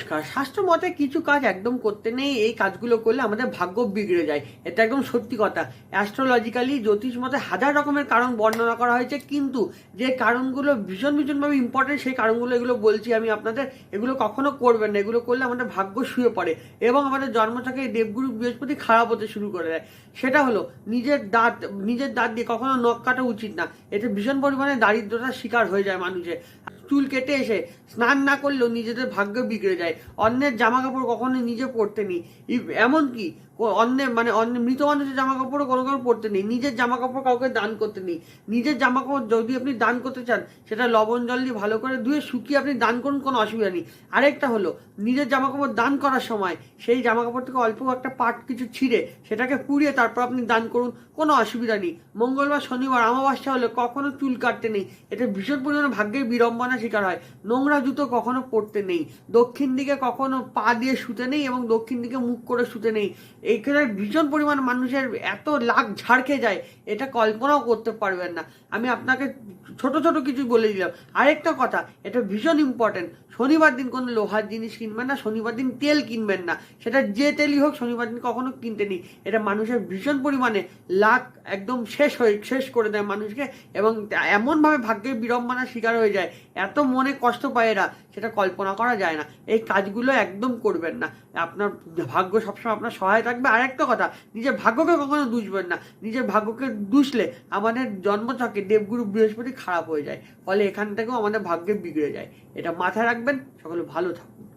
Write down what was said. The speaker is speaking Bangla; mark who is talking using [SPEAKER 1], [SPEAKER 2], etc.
[SPEAKER 1] নমস্কার শাস্ত্র মতে কিছু কাজ একদম করতে নেই, এই কাজগুলো করলে আমাদের ভাগ্য বিগড়ে যায়। এটা একদম সত্যি কথা। অ্যাস্ট্রোলজিক্যালি জ্যোতিষ মতে হাজার রকমের কারণ বর্ণনা করা হয়েছে, কিন্তু যে কারণগুলো ভীষণ ভীষণভাবে ইম্পর্টেন্ট সেই কারণগুলো এগুলো বলছি আমি আপনাদের, এগুলো কখনো করবেন না। এগুলো করলে আমাদের ভাগ্য শুয়ে পড়ে এবং আমাদের জন্মটাকে দেবগুরু বৃহস্পতি খারাপ হতে শুরু করে দেয়। সেটা হলো নিজের দাঁত নিজের দাঁত দিয়ে কখনো নখ কাটা উচিত না। এতে ভীষণ পরিমাণে দারিদ্রতার শিকার হয়ে যায় মানুষের। চুল কেটে এসে স্নান না করলেও নিজেদের ভাগ্য বিগড়ে যায়। অন্যের জামা কাপড় কখনো নিজে পরতে নেই। এমনকি অন্যের মানে অন্য মৃত মানুষের জামা কাপড়ও কোনো কারও পরতে নেই। নিজের জামা কাপড় কাউকে দান করতে নেই। নিজের জামা কাপড় যদি আপনি দান করতে চান, সেটা লবণ জল দিয়ে ভালো করে ধুয়ে শুকিয়ে আপনি দান করুন, কোনো অসুবিধা নেই। আরেকটা হলো, নিজের জামা কাপড় দান করার সময় সেই জামা কাপড় থেকে অল্প একটা পাট কিছু ছিঁড়ে সেটাকে পুড়িয়ে তারপর আপনি দান করুন, কোনো অসুবিধা নেই। মঙ্গলবার, শনিবার, অমাবস্যা হলে কখনো চুল কাটতে নেই। এটা ভীষণ পরিমাণে ভাগ্যের বিড়ম্বনা শিকার হয়। নোংরা জুতো কখনো পরতে নেই। দক্ষিণ দিকে কখনো পা দিয়ে শুতে নেই এবং দক্ষিণ দিকে মুখ করে শুতে নেই। এইখানে ভীষণ পরিমাণ মানুষের এত লাখ ঝাড় খেয়ে যায়, এটা কল্পনাও করতে পারবেন না। আমি আপনাকে ছোট ছোট কিছু বলে দিলাম। আরেকটা কথা, এটা ভীষণ ইম্পর্টেন্ট শনিবার দিন কোনো লোহার জিনিস কিনবেন না, শনিবার দিন তেল কিনবেন না। সেটা যে তেলই হোক, শনিবার দিন কখনো কিনতে নেই। এটা মানুষের ভীষণ পরিমাণে লাখ একদম শেষ হয়ে, শেষ করে দেয় মানুষকে এবং এমনভাবে ভাগ্যের বিড়ম্বনার শিকার হয়ে যায়। এত মনে কষ্ট পায় এরা, সেটা কল্পনা করা যায় না। এই কাজগুলো একদম করবেন না। আপনার ভাগ্য সবসময় আপনার সহায় থাকবে। আর একটা কথা, নিজের ভাগ্যকে কখনো দুষবেন না। নিজের ভাগ্যকে দুষলে আমাদের জন্মচকে দেবগুরু বৃহস্পতি খারাপ হয়ে যায়। ফলে এখান থেকেও আমাদের ভাগ্যে বিগড়ে যায়। এটা মাথায় রাখবেন, সকলে ভালো থাকুন।